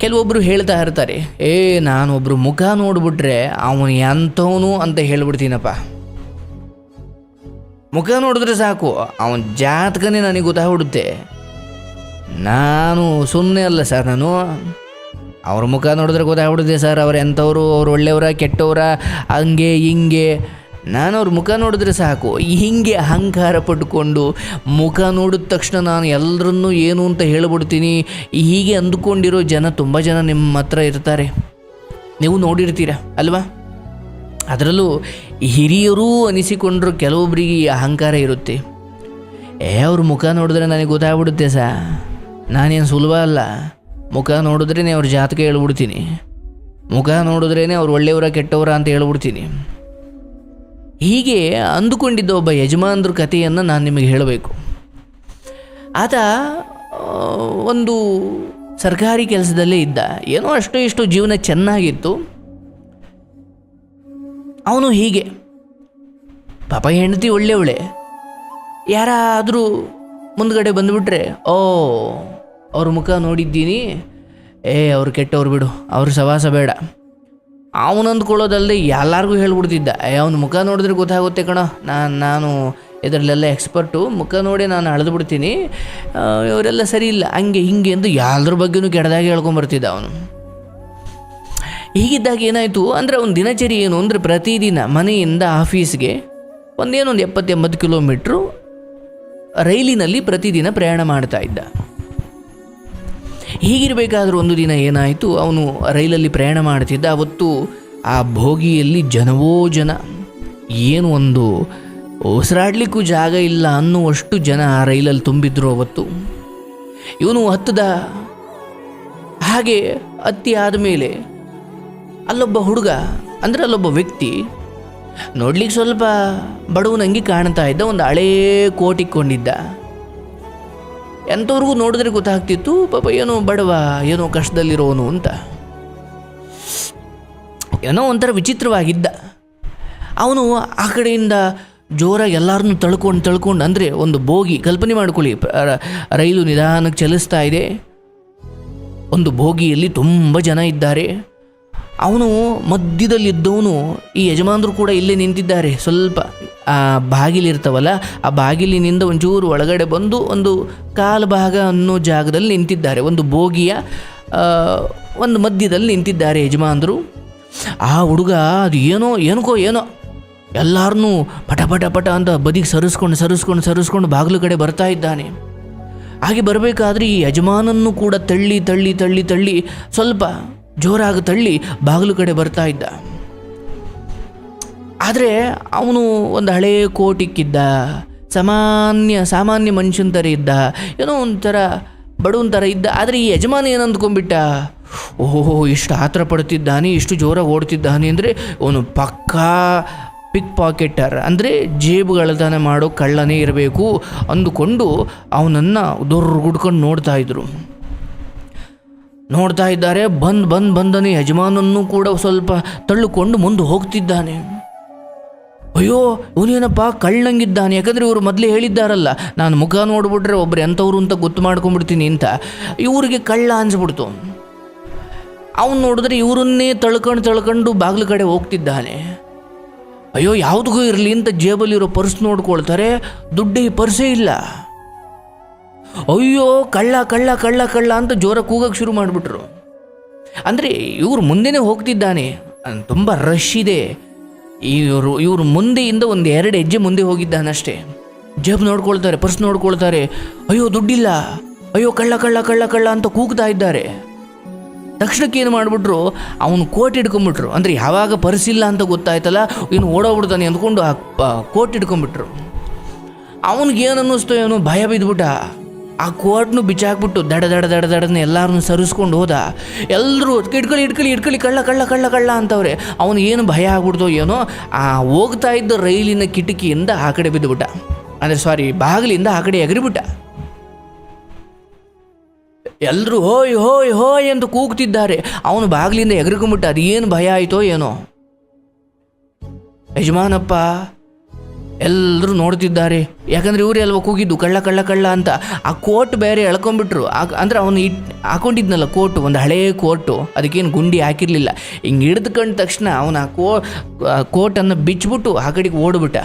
ಕೆಲವೊಬ್ಬರು ಹೇಳ್ತಾ ಇರ್ತಾರೆ, ಏ ನಾನು ಒಬ್ಬರು ಮುಖ ನೋಡ್ಬಿಟ್ರೆ ಅವನು ಎಂಥವನು ಅಂತ ಹೇಳ್ಬಿಡ್ತೀನಪ್ಪ. ಮುಖ ನೋಡಿದ್ರೆ ಸಾಕು, ಅವನ ಜಾತಕನೇ ನನಗೆ ಗೊತ್ತಾಗ್ಬಿಡುತ್ತೆ. ನಾನು ಸುಮ್ಮನೆ ಅಲ್ಲ ಸರ್ ನಾನು. ಅವ್ರ ಮುಖ ನೋಡಿದ್ರೆ ಗೊತ್ತಾಗ್ಬಿಡುತ್ತೆ ಸರ್, ಅವ್ರು ಎಂಥವ್ರು, ಅವ್ರು ಒಳ್ಳೆಯವರ, ಕೆಟ್ಟವರ, ಹಂಗೆ, ಹಿಂಗೆ. ನಾನು ಅವ್ರ ಮುಖ ನೋಡಿದ್ರೆ ಸಾಕು. ಹೀಗೆ ಅಹಂಕಾರ ಪಟ್ಟುಕೊಂಡು ಮುಖ ನೋಡಿದ ತಕ್ಷಣ ನಾನು ಎಲ್ಲರನ್ನೂ ಏನು ಅಂತ ಹೇಳ್ಬಿಡ್ತೀನಿ. ಹೀಗೆ ಅಂದುಕೊಂಡಿರೋ ಜನ ತುಂಬ ಜನ ನಿಮ್ಮ ಹತ್ರ ಇರ್ತಾರೆ. ನೀವು ನೋಡಿರ್ತೀರ, ಅಲ್ವಾ? ಅದರಲ್ಲೂ ಹಿರಿಯರೂ ಅನಿಸಿಕೊಂಡ್ರು ಕೆಲವೊಬ್ಬರಿಗೆ ಈ ಅಹಂಕಾರ ಇರುತ್ತೆ. ಏ, ಅವ್ರ ಮುಖ ನೋಡಿದ್ರೆ ನನಗೆ ಗೊತ್ತಾಗ್ಬಿಡುತ್ತೆ ಸಾ. ನಾನೇನು ಸುಲಭ ಅಲ್ಲ. ಮುಖ ನೋಡಿದ್ರೇ ಅವ್ರ ಜಾತಕ ಹೇಳ್ಬಿಡ್ತೀನಿ. ಮುಖ ನೋಡಿದ್ರೇ ಅವ್ರು ಒಳ್ಳೆಯವರ ಕೆಟ್ಟವರ ಅಂತ ಹೇಳ್ಬಿಡ್ತೀನಿ. ಹೀಗೆ ಅಂದುಕೊಂಡಿದ್ದ ಒಬ್ಬ ಯಜಮಾನ್ರ ಕಥೆಯನ್ನು ನಾನು ನಿಮಗೆ ಹೇಳಬೇಕು. ಆತ ಒಂದು ಸರ್ಕಾರಿ ಕೆಲಸದಲ್ಲೇ ಇದ್ದ. ಏನೋ ಅಷ್ಟು ಇಷ್ಟು ಜೀವನ ಚೆನ್ನಾಗಿತ್ತು. ಅವನು ಹೀಗೆ. ಪಾಪ ಹೆಂಡತಿ ಒಳ್ಳೆಯವಳೆ. ಯಾರಾದರೂ ಮುಂದ್ಗಡೆ ಬಂದುಬಿಟ್ರೆ, ಓ, ಅವ್ರ ಮುಖ ನೋಡಿದ್ದೀನಿ. ಏ, ಅವ್ರು ಕೆಟ್ಟವ್ರು ಬಿಡು. ಅವ್ರ ಸವಾಸ ಬೇಡ. ಅವನು ಅಂದ್ಕೊಳ್ಳೋದಲ್ಲದೆ ಎಲ್ಲರಿಗೂ ಹೇಳ್ಬಿಡ್ತಿದ್ದ. ಅವ್ನ ಮುಖ ನೋಡಿದ್ರೆ ಗೊತ್ತಾಗುತ್ತೆ ಕಣ. ನಾನು ನಾನು ಇದರಲ್ಲೆಲ್ಲ ಎಕ್ಸ್ಪರ್ಟು. ಮುಖ ನೋಡಿ ನಾನು ಅಳೆದು ಬಿಡ್ತೀನಿ ಇವರೆಲ್ಲ ಸರಿ ಇಲ್ಲ. ಹಂಗೆ, ಹಿಂಗೆ ಎಂದು ಎಲ್ಲರ ಬಗ್ಗೆನೂ ಕೆಡದಾಗಿ ಹೇಳ್ಕೊಂಬರ್ತಿದ್ದ ಅವನು. ಹೀಗಿದ್ದಾಗ ಏನಾಯಿತು ಅಂದರೆ ಅವನ ದಿನಚರಿ ಏನು ಅಂದರೆ ಪ್ರತಿದಿನ ಮನೆಯಿಂದ ಆಫೀಸ್ಗೆ ಒಂದೇನೊಂದು ಎಪ್ಪತ್ತೆಂಬತ್ತು ಕಿಲೋಮೀಟ್ರು ರೈಲಿನಲ್ಲಿ ಪ್ರತಿದಿನ ಪ್ರಯಾಣ ಮಾಡ್ತಾ ಇದ್ದ. ಹೀಗಿರಬೇಕಾದ್ರೂ ಒಂದು ದಿನ ಏನಾಯಿತು? ಅವನು ರೈಲಲ್ಲಿ ಪ್ರಯಾಣ ಮಾಡ್ತಿದ್ದ. ಅವತ್ತು ಆ ಭೋಗಿಯಲ್ಲಿ ಜನವೋ ಜನ. ಏನು ಒಂದು ಉಸಿರಾಡಲಿಕ್ಕೂ ಜಾಗ ಇಲ್ಲ ಅನ್ನುವಷ್ಟು ಜನ ಆ ರೈಲಲ್ಲಿ ತುಂಬಿದ್ರು ಅವತ್ತು. ಇವನು ಹತ್ತದ ಹಾಗೆ ಹತ್ತಿ ಆದಮೇಲೆ ಅಲ್ಲೊಬ್ಬ ಹುಡುಗ, ಅಂದರೆ ಅಲ್ಲೊಬ್ಬ ವ್ಯಕ್ತಿ, ನೋಡ್ಲಿಕ್ಕೆ ಸ್ವಲ್ಪ ಬಡವನಂಗಿ ಕಾಣ್ತಾ ಇದ್ದ. ಒಂದು ಹಳೇ ಕೋಟಿಕೊಂಡಿದ್ದ ಎಂಥವ್ರಿಗೂ ನೋಡಿದ್ರೆ ಗೊತ್ತಾಗ್ತಿತ್ತು, ಪಾಪ ಏನೋ ಬಡವ, ಏನೋ ಕಷ್ಟದಲ್ಲಿರೋನು ಅಂತ. ಏನೋ ಒಂಥರ ವಿಚಿತ್ರವಾಗಿದ್ದ. ಅವನು ಆ ಕಡೆಯಿಂದ ಜೋರಾಗಿ ಎಲ್ಲರನ್ನೂ ತಳ್ಕೊಂಡು ತಳ್ಕೊಂಡು, ಅಂದರೆ ಒಂದು ಬೋಗಿ ಕಲ್ಪನೆ ಮಾಡ್ಕೊಳ್ಳಿ ರೈಲು ನಿಧಾನಕ್ಕೆ ಚಲಿಸ್ತಾ ಇದೆ. ಒಂದು ಬೋಗಿಯಲ್ಲಿ ತುಂಬ ಜನ ಇದ್ದಾರೆ. ಅವನು ಮಧ್ಯದಲ್ಲಿದ್ದವನು, ಈ ಯಜಮಾನರು ಕೂಡ ಇಲ್ಲೇ ನಿಂತಿದ್ದಾರೆ, ಸ್ವಲ್ಪ ಬಾಗಿಲಿರ್ತಾವಲ್ಲ ಆ ಬಾಗಿಲಿನಿಂದ ಒಂಚೂರು ಒಳಗಡೆ ಬಂದು ಒಂದು ಕಾಲು ಭಾಗ ಅನ್ನೋ ಜಾಗದಲ್ಲಿ ನಿಂತಿದ್ದಾರೆ. ಒಂದು ಬೋಗಿಯ ಆ, ಒಂದು ಮಧ್ಯದಲ್ಲಿ ನಿಂತಿದ್ದಾರೆ ಯಜಮಾನರು. ಆ ಹುಡುಗ ಅದು ಏನೋ ಏನಕ್ಕೋ ಏನೋ ಎಲ್ಲಾರನ್ನೂ ಪಟ ಪಟ ಪಟ ಅಂತ ಬದಿಗೆ ಸರಿಸ್ಕೊಂಡು ಸರಿಸ್ಕೊಂಡು ಸರಿಸ್ಕೊಂಡು ಬಾಗಿಲು ಕಡೆ ಬರ್ತಾ ಇದ್ದಾನೆ. ಹಾಗೆ ಬರಬೇಕಾದ್ರೆ ಈ ಯಜಮಾನನ್ನು ಕೂಡ ತಳ್ಳಿ ತಳ್ಳಿ ತಳ್ಳಿ ತಳ್ಳಿ ಸ್ವಲ್ಪ ಜೋರಾಗಿ ತಳ್ಳಿ ಬಾಗಿಲು ಕಡೆ ಬರ್ತಾ ಇದ್ದ. ಆದರೆ ಅವನು ಒಂದು ಹಳೇ ಕೋಟಿಕ್ಕಿದ್ದ, ಸಾಮಾನ್ಯ ಸಾಮಾನ್ಯ ಮನುಷ್ಯನ ಥರ ಇದ್ದ, ಏನೋ ಒಂಥರ ಬಡವನ ಥರ ಇದ್ದ, ಆದರೆ ಈ ಯಜಮಾನ ಏನು ಅಂದ್ಕೊಂಡ್ಬಿಟ್ಟ? ಓಹೋ ಇಷ್ಟು ಆತರ ಪಡ್ತಿದ್ದಾನೆ ಇಷ್ಟು ಜೋರಾಗಿ ಓಡ್ತಿದ್ದಾನೆ ಅಂದರೆ ಅವನು ಪಕ್ಕಾ ಪಿಕ್ ಪಾಕೆಟರ್ ಅಂದರೆ ಜೇಬುಗಳತನ ಮಾಡೋ ಕಳ್ಳನೇ ಇರಬೇಕು ಅಂದುಕೊಂಡು ಅವನನ್ನು ದೊರ್ಗುಡ್ಕೊಂಡು ನೋಡ್ತಾ ಇದ್ರು. ನೋಡ್ತಾ ಇದ್ದಾರೆ, ಬಂದು ಬಂದು ಬಂದನೇ ಯಜಮಾನನ್ನು ಕೂಡ ಸ್ವಲ್ಪ ತಳ್ಳುಕೊಂಡು ಮುಂದೆ ಹೋಗ್ತಿದ್ದಾನೆ. ಅಯ್ಯೋ ಇವನೇನಪ್ಪ ಕಳ್ಳಂಗಿದ್ದಾನೆ? ಯಾಕಂದ್ರೆ ಇವರು ಮೊದಲೇ ಹೇಳಿದ್ದಾರಲ್ಲ, ನಾನು ಮುಖ ನೋಡಿಬಿಟ್ರೆ ಒಬ್ರು ಎಂಥವ್ರು ಅಂತ ಗೊತ್ತು ಮಾಡ್ಕೊಂಡ್ಬಿಡ್ತೀನಿ ಅಂತ. ಇವರಿಗೆ ಕಳ್ಳ ಅನ್ಸ್ಬಿಡ್ತು. ಅವನು ನೋಡಿದ್ರೆ ಇವರನ್ನೇ ತಳ್ಕೊಂಡು ತಳ್ಕೊಂಡು ಬಾಗಿಲು ಕಡೆ ಹೋಗ್ತಿದ್ದಾನೆ. ಅಯ್ಯೋ, ಯಾವುದಕ್ಕೂ ಇರಲಿ ಅಂತ ಜೇಬಲ್ಲಿರೋ ಪರ್ಸ್ ನೋಡ್ಕೊಳ್ತಾರೆ, ದುಡ್ಡೇ ಪರ್ಸೇ ಇಲ್ಲ. ಅಯ್ಯೋ, ಕಳ್ಳ ಕಳ್ಳ ಕಳ್ಳ ಕಳ್ಳ ಅಂತ ಜೋರ ಕೂಗಕ್ಕೆ ಶುರು ಮಾಡಿಬಿಟ್ರು. ಅಂದರೆ ಇವ್ರು ಮುಂದೆನೇ ಹೋಗ್ತಿದ್ದಾನೆ. ತುಂಬ ರಶ್ ಇದೆ. ಇವರು ಇವರು ಮುಂದೆಯಿಂದ ಒಂದು ಎರಡು ಹೆಜ್ಜೆ ಮುಂದೆ ಹೋಗಿದ್ದಾನಷ್ಟೇ. ಜೇಬ್ ನೋಡ್ಕೊಳ್ತಾರೆ ಪರ್ಸ್ ನೋಡ್ಕೊಳ್ತಾರೆ. ಅಯ್ಯೋ, ದುಡ್ಡಿಲ್ಲ. ಅಯ್ಯೋ, ಕಳ್ಳ ಕಳ್ಳ ಕಳ್ಳ ಕಳ್ಳ ಅಂತ ಕೂಗ್ತಾ ಇದ್ದಾರೆ. ತಕ್ಷಣಕ್ಕೆ ಏನು ಮಾಡಿಬಿಟ್ರು? ಅವನು ಕೋಟ್ ಹಿಡ್ಕೊಂಬಿಟ್ರು. ಅಂದರೆ ಯಾವಾಗ ಪರ್ಸ್ ಇಲ್ಲ ಅಂತ ಗೊತ್ತಾಯ್ತಲ್ಲ ಇನ್ನು ಓಡೋಗ್ಬಿಡ್ತಾನೆ ಅಂದ್ಕೊಂಡು ಆ ಕೋಟ್ ಹಿಡ್ಕೊಂಬಿಟ್ರು. ಅವನಿಗೇನು ಅನ್ನಿಸ್ತು, ಏನೋ? ಭಯ ಬಿದ್ದುಬಿಟ್ಟ ಆ ಕೋರ್ಟ್ನು ಬಿಚ್ಚಾಕ್ಬಿಟ್ಟು ದಡ ದಡ ದಡ ದಡನ್ನ ಎಲ್ಲರನ್ನೂ ಸರಿಸ್ಕೊಂಡು ಹೋದ. ಎಲ್ಲರೂ ಇಟ್ಕೊಳ್ಳಿ ಇಟ್ಕೊಳ್ಳಿ ಇಟ್ಕೊಳ್ಳಿ, ಕಳ್ಳ ಕಳ್ಳ ಕಳ್ಳ ಕಳ್ಳ ಅಂತವ್ರೆ. ಅವನು ಏನು ಭಯ ಆಗ್ಬಿಡ್ತೋ ಏನೋ, ಆ ಹೋಗ್ತಾ ಇದ್ದ ರೈಲಿನ ಕಿಟಕಿಯಿಂದ ಆ ಕಡೆ ಬಿದ್ದುಬಿಟ್ಟ. ಅಂದರೆ ಸಾರಿ ಬಾಗಿಲಿಂದ ಆ ಕಡೆ ಎಗರಿಬಿಟ್ಟ. ಎಲ್ಲರೂ ಹೋಯ್ ಹೋಯ್ ಹೋಯ್ ಎಂದು ಕೂಗ್ತಿದ್ದಾರೆ. ಅವನು ಬಾಗಿಲಿಂದ ಎಗರ್ಕೊಂಬಿಟ್ಟ ಅದು ಏನು ಭಯ ಆಯಿತೋ ಏನೋ. ಯಜಮಾನಪ್ಪ ಎಲ್ಲರೂ ನೋಡ್ತಿದ್ದಾರೆ. ಯಾಕಂದ್ರೆ ಇವರೇ ಅಲ್ವಾ ಕೂಗಿದ್ದು, ಕಳ್ಳ ಕಳ್ಳ ಕಳ್ಳ ಅಂತ. ಆ ಕೋಟ್ ಬೇರೆ ಎಳ್ಕೊಂಡ್ಬಿಟ್ರು. ಅಂದ್ರೆ ಅವನು ಇಟ್, ಹಾಕೊಂಡಿದ್ನಲ್ಲ ಕೋಟು, ಒಂದು ಹಳೆಯ ಕೋಟು. ಅದಕ್ಕೇನು ಗುಂಡಿ ಹಾಕಿರಲಿಲ್ಲ. ಹಿಂಗೆ ಹಿಡಿದುಕೊಂಡ ತಕ್ಷಣ ಅವನ ಆ ಕೋ ಕೋಟನ್ನು ಬಿಚ್ಚಿಬಿಟ್ಟು ಆ ಕಡೆಗೆ ಓಡ್ಬಿಟ್ಟ.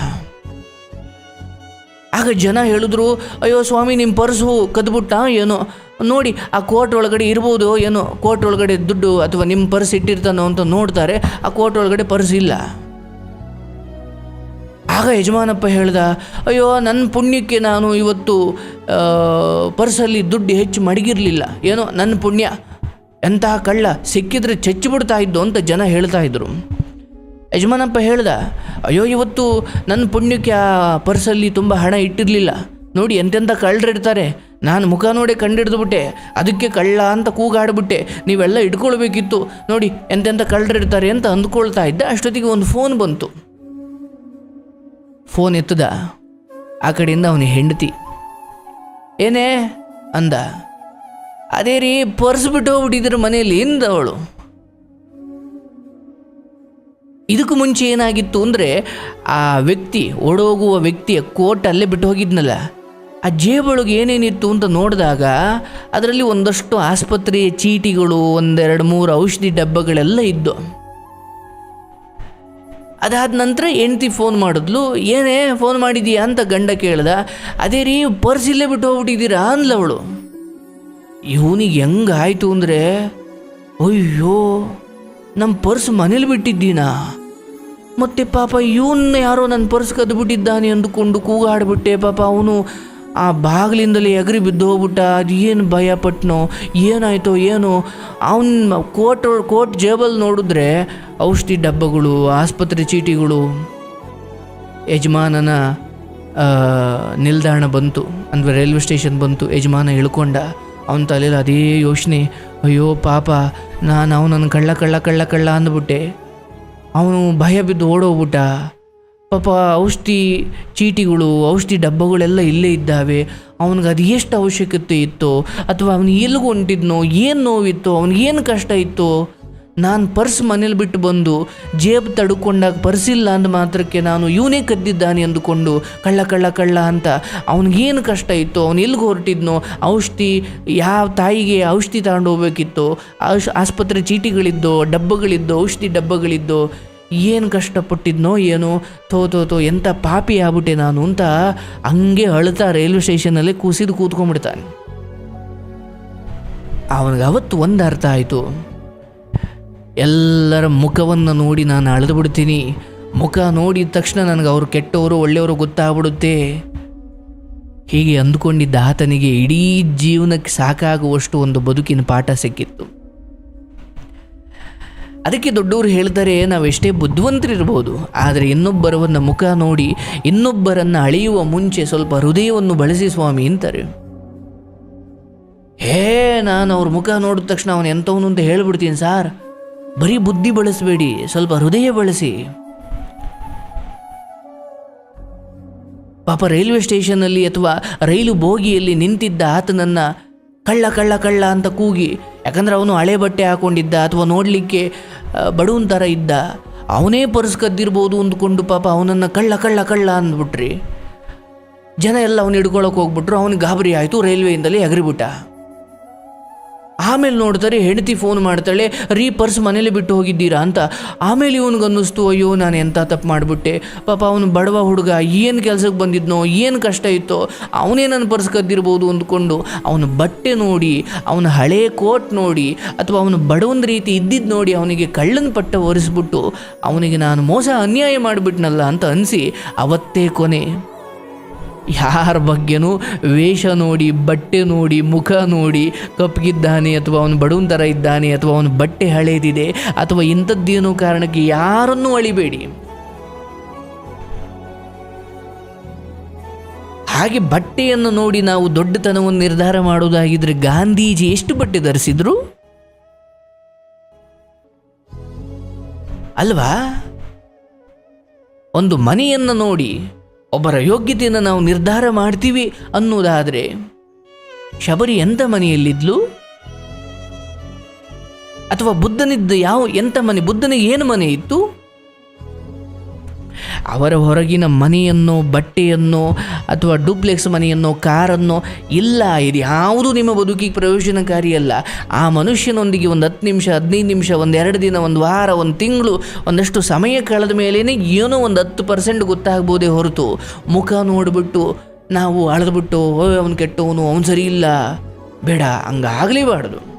ಆಗ ಜನ ಹೇಳಿದ್ರು, ಅಯ್ಯೋ ಸ್ವಾಮಿ ನಿಮ್ಮ ಪರ್ಸು ಕದ್ಬಿಟ್ಟ, ಏನೋ? ನೋಡಿ, ಆ ಕೋಟ್ ಒಳಗಡೆ ಇರ್ಬೋದು, ಏನೋ ಕೋಟ್ ಒಳಗಡೆ ದುಡ್ಡು ಅಥವಾ ನಿಮ್ಮ ಪರ್ಸ್ ಇಟ್ಟಿರ್ತಾನೋ ಅಂತ ನೋಡ್ತಾರೆ. ಆ ಕೋಟ್ ಒಳಗಡೆ ಪರ್ಸ್ ಇಲ್ಲ. ಆಗ ಯಜಮಾನಪ್ಪ ಹೇಳ್ದ, ಅಯ್ಯೋ ನನ್ನ ಪುಣ್ಯಕ್ಕೆ ನಾನು ಇವತ್ತು ಪರ್ಸಲ್ಲಿ ದುಡ್ಡು ಹೆಚ್ಚು ಮಡಗಿರಲಿಲ್ಲ. ಏನೋ ನನ್ನ ಪುಣ್ಯ. ಎಂತಹ ಕಳ್ಳ ಸಿಕ್ಕಿದ್ರೆ ಚಚ್ಚಿಬಿಡ್ತಾ ಇದ್ದು ಅಂತ ಜನ ಹೇಳ್ತಾ ಇದ್ರು. ಯಜಮಾನಪ್ಪ ಹೇಳ್ದ, ಅಯ್ಯೋ, ಇವತ್ತು ನನ್ನ ಪುಣ್ಯಕ್ಕೆ ಆ ಪರ್ಸಲ್ಲಿ ತುಂಬ ಹಣ ಇಟ್ಟಿರಲಿಲ್ಲ. ನೋಡಿ ಎಂತೆಂಥ ಕಳ್ಳರಿಡ್ತಾರೆ ನಾನು ಮುಖ ನೋಡಿ ಕಂಡಿಡ್ದುಬಿಟ್ಟೆ. ಅದಕ್ಕೆ ಕಳ್ಳ ಅಂತ ಕೂಗಾಡಿಬಿಟ್ಟೆ. ನೀವೆಲ್ಲ ಇಟ್ಕೊಳ್ಬೇಕಿತ್ತು. ನೋಡಿ ಎಂತೆಂಥ ಕಳ್ಳರಿಡ್ತಾರೆ ಅಂತ ಅಂದ್ಕೊಳ್ತಾ ಇದ್ದೆ. ಅಷ್ಟೊತ್ತಿಗೆ ಒಂದು ಫೋನ್ ಬಂತು. ಫೋನ್ ಎತ್ತದ. ಆ ಕಡೆಯಿಂದ ಅವನ ಹೆಂಡತಿ, ಏನೇ ಅಂದ. ಅದೇ ರೀ, ಪರ್ಸ್ ಬಿಟ್ಟು ಹೋಗ್ಬಿಟ್ಟಿದ್ರು ಮನೆಯಲ್ಲಿ ಎಂದ ಅವಳು. ಇದಕ್ಕೂ ಮುಂಚೆ ಏನಾಗಿತ್ತು ಅಂದರೆ, ಆ ವ್ಯಕ್ತಿ, ಓಡೋಗುವ ವ್ಯಕ್ತಿಯ ಕೋಟ್ ಅಲ್ಲೇ ಬಿಟ್ಟು ಹೋಗಿದ್ನಲ್ಲ. ಆ ಜೇಬೊಳಗೆ ಏನೇನಿತ್ತು ಅಂತ ನೋಡಿದಾಗ, ಅದರಲ್ಲಿ ಒಂದಷ್ಟು ಆಸ್ಪತ್ರೆಯ ಚೀಟಿಗಳು, ಒಂದೆರಡು ಮೂರು ಔಷಧಿ ಡಬ್ಬಗಳೆಲ್ಲ ಇದ್ದು. ಅದಾದ ನಂತರ ಹೆಂಡ್ತಿ ಫೋನ್ ಮಾಡಿದ್ಲು, ಏನೇ ಫೋನ್ ಮಾಡಿದೀಯಾ? ಅಂತ ಗಂಡ ಕೇಳ್ದ, ಅದೇ ರೀ, ಪರ್ಸ್ ಇಲ್ಲೇ ಬಿಟ್ಟು ಹೋಗ್ಬಿಟ್ಟಿದ್ದೀರಾ? ಅಂದ್ಲವಳು ಇವನಿಗೆ ಹೆಂಗಾಯ್ತು ಅಂದರೆ, ಅಯ್ಯೋ ನಮ್ಮ ಪರ್ಸ್ ಮನೇಲಿ ಬಿಟ್ಟಿದ್ದೀನಾ? ಮತ್ತೆ ಪಾಪ ಇವನ್ನ ಯಾರೋ ನನ್ನ ಪರ್ಸ್ ಕದ್ಬಿಟ್ಟಿದ್ದಾನೆ ಅಂದುಕೊಂಡು ಕೂಗಾಡ್ಬಿಟ್ಟೆ, ಪಾಪ ಅವನು ಆ ಬಾಗಿಲಿಂದಲೇ ಎಗರಿ ಬಿದ್ದು ಹೋಗ್ಬಿಟ್ಟ. ಅದು ಏನು ಭಯ ಪಟ್ನೋ? ಏನಾಯ್ತೋ ಏನು? ಅವನ ಕೋಟ್ ಕೋಟ್ ಜೇಬಲ್ ನೋಡಿದ್ರೆ ಔಷಧಿ ಡಬ್ಬಗಳು, ಆಸ್ಪತ್ರೆ ಚೀಟಿಗಳು, ಯಜಮಾನನ ನಿಲ್ದಾಣ ಬಂತು. ಅಂದರೆ ರೈಲ್ವೆ ಸ್ಟೇಷನ್ ಬಂತು. ಯಜಮಾನ ಇಳ್ಕೊಂಡ. ಅವನ ತಲೆಯಲ್ಲಿ ಅದೇ ಯೋಚನೆ. ಅಯ್ಯೋ ಪಾಪ, ನಾನು ಅವನನ್ನು ಕಳ್ಳ ಕಳ್ಳ ಕಳ್ಳ ಕಳ್ಳ ಅಂದ್ಬಿಟ್ಟೆ. ಅವನು ಭಯ ಬಿದ್ದು ಓಡೋಗ್ಬಿಟ್ಟ. ಪಾಪ ಔಷಧಿ ಚೀಟಿಗಳು, ಔಷಧಿ ಡಬ್ಬಗಳೆಲ್ಲ ಇಲ್ಲೇ ಇದ್ದಾವೆ. ಅವನಿಗೆ ಅದು ಎಷ್ಟು ಅವಶ್ಯಕತೆ ಇತ್ತು? ಅಥವಾ ಅವನು ಎಲ್ಲಿಗೆ ಹೊಂಟಿದ್ನೋ, ಏನು ನೋವಿತ್ತು, ಅವ್ನಿಗೆ ಏನು ಕಷ್ಟ ಇತ್ತು? ನಾನು ಪರ್ಸ್ ಮನೇಲಿ ಬಿಟ್ಟು ಬಂದು ಜೇಬ್ ತಡ್ಕೊಂಡಾಗ ಪರ್ಸ್ ಇಲ್ಲ ಅಂದ ಮಾತ್ರಕ್ಕೆ ನಾನು ಇವನೇ ಕದ್ದಿದ್ದಾನೆ ಅಂದುಕೊಂಡು ಕಳ್ಳ ಕಳ್ಳ ಕಳ್ಳ ಅಂತ ಅವನಿಗೇನು ಕಷ್ಟ ಇತ್ತು? ಅವನು ಎಲ್ಲಿಗೆ ಹೊರಟಿದ್ನೋ? ಔಷಧಿ, ಯಾವ ತಾಯಿಗೆ ಔಷಧಿ ತಗೊಂಡು ಹೋಗ್ಬೇಕಿತ್ತು? ಔಷ್, ಆಸ್ಪತ್ರೆ ಚೀಟಿಗಳಿದ್ದೋ, ಡಬ್ಬಗಳಿದ್ದೋ, ಔಷಧಿ ಡಬ್ಬಗಳಿದ್ದೋ? ಏನು ಕಷ್ಟಪಟ್ಟಿದ್ನೋ ಏನೋ ತೋ ತೋ ತೋ ಎಂಥ ಪಾಪಿ ಆಗ್ಬಿಟ್ಟೆ ನಾನು ಅಂತ ಹಂಗೆ ಅಳ್ತಾ ರೈಲ್ವೆ ಸ್ಟೇಷನಲ್ಲಿ ಕುಸಿದು ಕೂತ್ಕೊಂಡ್ಬಿಡ್ತಾನೆ. ಅವನಿಗೆ ಅವತ್ತು ಒಂದು ಅರ್ಥ ಆಯಿತು. ಎಲ್ಲರ ಮುಖವನ್ನು ನೋಡಿ ನಾನು ಅಳೆದು ಬಿಡ್ತೀನಿ ಮುಖ ನೋಡಿದ ತಕ್ಷಣ ನನಗೆ ಅವರು ಕೆಟ್ಟವರು ಒಳ್ಳೆಯವರು ಗೊತ್ತಾಗ್ಬಿಡುತ್ತೆ. ಹೀಗೆ ಅಂದ್ಕೊಂಡಿದ್ದ ಆತನಿಗೆ ಇಡೀ ಜೀವನಕ್ಕೆ ಸಾಕಾಗುವಷ್ಟು ಒಂದು ಬದುಕಿನ ಪಾಠ ಸಿಕ್ಕಿತ್ತು. ಅದಕ್ಕೆ ದೊಡ್ಡವರು ಹೇಳ್ತಾರೆ ನಾವು ಎಷ್ಟೇ ಬುದ್ಧಿವಂತರಿರ್ಬೋದು, ಆದರೆ ಇನ್ನೊಬ್ಬರವನ್ನ ಮುಖ ನೋಡಿ, ಇನ್ನೊಬ್ಬರನ್ನು ಅಳೆಯುವ ಮುಂಚೆ ಸ್ವಲ್ಪ ಹೃದಯವನ್ನು ಬಳಸಿ ಸ್ವಾಮಿ ಅಂತಾರೆ. ಹೇ, ನಾನು ಅವ್ರ ಮುಖ ನೋಡಿದ ತಕ್ಷಣ ಅವನು ಎಂಥವನು ಅಂತ ಹೇಳ್ಬಿಡ್ತೀನಿ ಸಾರ್. ಬರೀ ಬುದ್ಧಿ ಬಳಸಬೇಡಿ, ಸ್ವಲ್ಪ ಹೃದಯ ಬಳಸಿ. ಪಾಪ ರೈಲ್ವೆ ಸ್ಟೇಷನ್ನಲ್ಲಿ ಅಥವಾ ರೈಲು ಬೋಗಿಯಲ್ಲಿ ನಿಂತಿದ್ದ ಆತನನ್ನ ಕಳ್ಳ ಕಳ್ಳ ಕಳ್ಳ ಅಂತ ಕೂಗಿ, ಯಾಕಂದ್ರೆ ಅವನು ಹಳೆ ಬಟ್ಟೆ ಹಾಕೊಂಡಿದ್ದ ಅಥವಾ ನೋಡಲಿಕ್ಕೆ ಬಡವನ ಥರ ಇದ್ದ. ಅವನೇ ಪರ್ಸ್ ಕದ್ದಿರ್ಬೋದು ಅಂದ್ಕೊಂಡು ಪಾಪ ಅವನನ್ನು ಕಳ್ಳ ಕಳ್ಳ ಕಳ್ಳ ಅಂದ್ಬಿಟ್ರಿ. ಜನ ಎಲ್ಲ ಅವನು ಹಿಡ್ಕೊಳಕ್ಕೆ ಹೋಗ್ಬಿಟ್ರು, ಅವನಿಗೆ ಗಾಬರಿ ಆಯಿತು, ರೈಲ್ವೆಯಿಂದಲೇ ಎಗರಿಬಿಟ್ಟ. ಆಮೇಲೆ ನೋಡ್ತಾರೆ ಹೆಂಡತಿ ಫೋನ್ ಮಾಡ್ತಾಳೆ, ರೀ, ಪರ್ಸ್ ಮನೇಲಿ ಬಿಟ್ಟು ಹೋಗಿದ್ದೀರಾ ಅಂತ. ಆಮೇಲೆ ಇವನಿಗೆ ಅನ್ನಿಸ್ತು ಅಯ್ಯೋ, ನಾನು ಎಂಥ ತಪ್ಪು ಮಾಡಿಬಿಟ್ಟೆ. ಪಾಪ ಅವನು ಬಡವ ಹುಡುಗ, ಏನು ಕೆಲಸಕ್ಕೆ ಬಂದಿದ್ನೋ, ಏನು ಕಷ್ಟ ಇತ್ತೋ, ಅವನೇ ನನ್ನ ಪರ್ಸ್ ಕದ್ದಿರ್ಬೋದು ಅಂದ್ಕೊಂಡು ಅವನ ಬಟ್ಟೆ ನೋಡಿ, ಅವನ ಹಳೆ ಕೋಟ್ ನೋಡಿ, ಅಥವಾ ಅವನು ಬಡವನ ರೀತಿ ಇದ್ದಿದ್ದು ನೋಡಿ ಅವನಿಗೆ ಕಳ್ಳನ ಪಟ್ಟ ಒರೆಸ್ಬಿಟ್ಟು ಅವನಿಗೆ ನಾನು ಮೋಸ ಅನ್ಯಾಯ ಮಾಡಿಬಿಟ್ನಲ್ಲ ಅಂತ ಅನಿಸಿ ಅವತ್ತೇ ಕೊನೆ. ಯಾರ ಬಗ್ಗೆನೂ ವೇಷ ನೋಡಿ, ಬಟ್ಟೆ ನೋಡಿ, ಮುಖ ನೋಡಿ, ಕಪ್ಪಗಿದ್ದಾನೆ ಅಥವಾ ಅವನು ಬಡವನ ಥರ ಇದ್ದಾನೆ ಅಥವಾ ಅವನು ಬಟ್ಟೆ ಹಳೇದಿದೆ ಅಥವಾ ಇಂಥದ್ದೇನೋ ಕಾರಣಕ್ಕೆ ಯಾರನ್ನೂ ಅಳಿಬೇಡಿ. ಹಾಗೆ ಬಟ್ಟೆಯನ್ನು ನೋಡಿ ನಾವು ದೊಡ್ಡತನವನ್ನು ನಿರ್ಧಾರ ಮಾಡುವುದಾಗಿದ್ರೆ ಗಾಂಧೀಜಿ ಎಷ್ಟು ಬಟ್ಟೆ ಧರಿಸಿದ್ರು? ಅಲ್ವಾ? ಒಂದು ಮನೆಯನ್ನು ನೋಡಿ ಒಬ್ಬರ ಯೋಗ್ಯತೆಯನ್ನು ನಾವು ನಿರ್ಧಾರ ಮಾಡ್ತೀವಿ ಅನ್ನೋದಾದರೆ ಶಬರಿ ಎಂಥ ಮನೆಯಲ್ಲಿದ್ಲು? ಅಥವಾ ಬುದ್ಧನಿದ್ದ ಯಾವ ಎಂಥ ಮನೆ ಬುದ್ಧನಿಗೆ ಏನು ಮನೆ ಇತ್ತು? ಅವರ ಹೊರಗಿನ ಮನೆಯನ್ನು, ಬಟ್ಟೆಯನ್ನು ಅಥವಾ ಡೂಪ್ಲೆಕ್ಸ್ ಮನೆಯನ್ನು, ಕಾರನ್ನು, ಇಲ್ಲ, ಇದು ಯಾವುದು ನಿಮ್ಮ ಬದುಕಿಗೆ ಪ್ರಯೋಜನಕಾರಿಯಲ್ಲ. ಆ ಮನುಷ್ಯನೊಂದಿಗೆ ಒಂದು ಹತ್ತು ನಿಮಿಷ, ಹದಿನೈದು ನಿಮಿಷ, ಒಂದು ಎರಡು ದಿನ, ಒಂದು ವಾರ, ಒಂದು ತಿಂಗಳು, ಒಂದಷ್ಟು ಸಮಯ ಕಳೆದ ಮೇಲೇ ಏನೋ ಒಂದು ಹತ್ತು ಪರ್ಸೆಂಟ್ ಗೊತ್ತಾಗ್ಬೋದೇ ಹೊರತು. ಮುಖ ನೋಡಿಬಿಟ್ಟು, ನಾವು ಅಳೆದ್ಬಿಟ್ಟು, ಓ, ಅವನು ಕೆಟ್ಟವನು, ಅವನು ಸರಿ ಇಲ್ಲ. ಬೇಡ, ಹಂಗಾಗಲೇಬಾರ್ದು.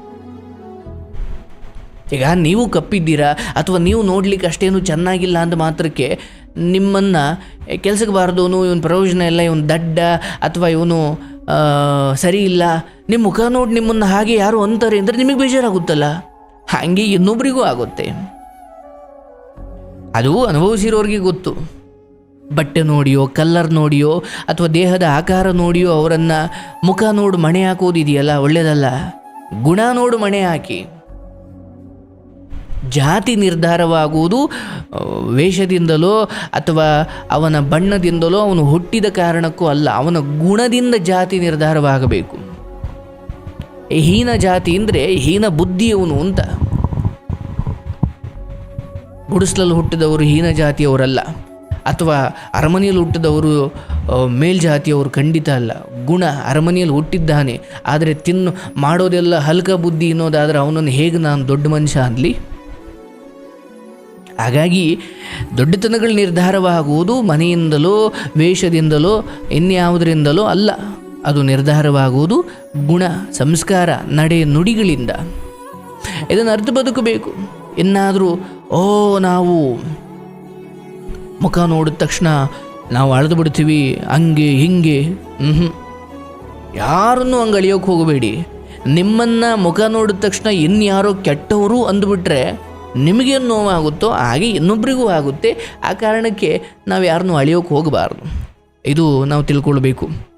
ಈಗ ನೀವು ಕಪ್ಪಿದ್ದೀರಾ ಅಥವಾ ನೀವು ನೋಡ್ಲಿಕ್ಕೆ ಅಷ್ಟೇನು ಚೆನ್ನಾಗಿಲ್ಲ ಅಂದ ಮಾತ್ರಕ್ಕೆ ನಿಮ್ಮನ್ನು ಕೆಲಸಕ್ಕೆ ಬಾರ್ದವನು ಇವನು ಪ್ರಯೋಜನ ಇಲ್ಲ, ಇವನು ದಡ್ಡ, ಅಥವಾ ಇವನು ಸರಿ ಇಲ್ಲ. ನಿಮ್ಮ ಮುಖ ನೋಡಿ ನಿಮ್ಮನ್ನು ಹಾಗೆ ಯಾರು ಅಂತಾರೆ ಅಂದರೆ ನಿಮಗೆ ಬೇಜಾರಾಗುತ್ತಲ್ಲ? ಹಾಗೆ ಇನ್ನೊಬ್ರಿಗೂ ಆಗುತ್ತೆ. ಅದು ಅನುಭವಿಸಿರೋರಿಗೆ ಗೊತ್ತು. ಬಟ್ಟೆ ನೋಡಿಯೋ, ಕಲ್ಲರ್ ನೋಡಿಯೋ, ಅಥವಾ ದೇಹದ ಆಕಾರ ನೋಡಿಯೋ ಅವರನ್ನು ಮುಖ ನೋಡು ಮಣೆ ಹಾಕೋದಿದೆಯಲ್ಲ ಒಳ್ಳೆಯದಲ್ಲ ಗುಣ ನೋಡು ಮಣೆ ಹಾಕಿ. ಜಾತಿ ನಿರ್ಧಾರವಾಗುವುದು ವೇಷದಿಂದಲೋ ಅಥವಾ ಅವನ ಬಣ್ಣದಿಂದಲೋ ಅವನು ಹುಟ್ಟಿದ ಕಾರಣಕ್ಕೂ ಅಲ್ಲ, ಅವನ ಗುಣದಿಂದ ಜಾತಿ ನಿರ್ಧಾರವಾಗಬೇಕು. ಹೀನ ಜಾತಿ ಅಂದರೆ ಹೀನ ಬುದ್ಧಿಯವನು ಅಂತ. ಗುಡಿಸ್ಲಲ್ಲಿ ಹುಟ್ಟಿದವರು ಹೀನ ಜಾತಿಯವರಲ್ಲ, ಅಥವಾ ಅರಮನೆಯಲ್ಲಿ ಹುಟ್ಟಿದವರು ಮೇಲ್ಜಾತಿಯವರು ಖಂಡಿತ ಅಲ್ಲ. ಗುಣ ಅರಮನೆಯಲ್ಲಿ ಹುಟ್ಟಿದ್ದಾನೆ, ಆದರೆ ತಿನ್ನು, ಮಾಡೋದೆಲ್ಲ ಹಲ್ಕ ಬುದ್ಧಿ ಅನ್ನೋದಾದರೆ ಅವನನ್ನು ಹೇಗೆ ನಾನು ದೊಡ್ಡ ಮನುಷ್ಯ ಅನ್ನಲಿ ಹಾಗಾಗಿ ದೊಡ್ಡತನಗಳು ನಿರ್ಧಾರವಾಗುವುದು ಮನೆಯಿಂದಲೋ, ವೇಷದಿಂದಲೋ, ಇನ್ಯಾವುದರಿಂದಲೋ ಅಲ್ಲ. ಅದು ನಿರ್ಧಾರವಾಗುವುದು ಗುಣ, ಸಂಸ್ಕಾರ, ನಡೆ ನುಡಿಗಳಿಂದ. ಇದನ್ನು ಅರ್ಧ ಬದುಕಬೇಕು. ಇನ್ನಾದರೂ, ಓ, ನಾವು ಮುಖ ನೋಡಿದ ತಕ್ಷಣ ನಾವು ಅಳೆದು ಬಿಡ್ತೀವಿ, ಹಂಗೆ, ಹಿಂಗೆ ಹ್ಞೂ ಯಾರನ್ನೂ ಹಂಗೆ ಅಳಿಯೋಕೆ ಹೋಗಬೇಡಿ. ನಿಮ್ಮನ್ನು ಮುಖ ನೋಡಿದ ತಕ್ಷಣ ಇನ್ಯಾರೋ ಕೆಟ್ಟವರು ಅಂದುಬಿಟ್ರೆ ನಿಮಗೇನು ನೋವಾಗುತ್ತೋ ಹಾಗೆ ಇನ್ನೊಬ್ಬರಿಗೂ ಆಗುತ್ತೆ. ಆ ಕಾರಣಕ್ಕೆ ನಾವು ಯಾರನ್ನೂ ಅಳಿಯೋಕೆ ಹೋಗಬಾರ್ದು. ಇದು ನಾವು ತಿಳ್ಕೊಳ್ಬೇಕು.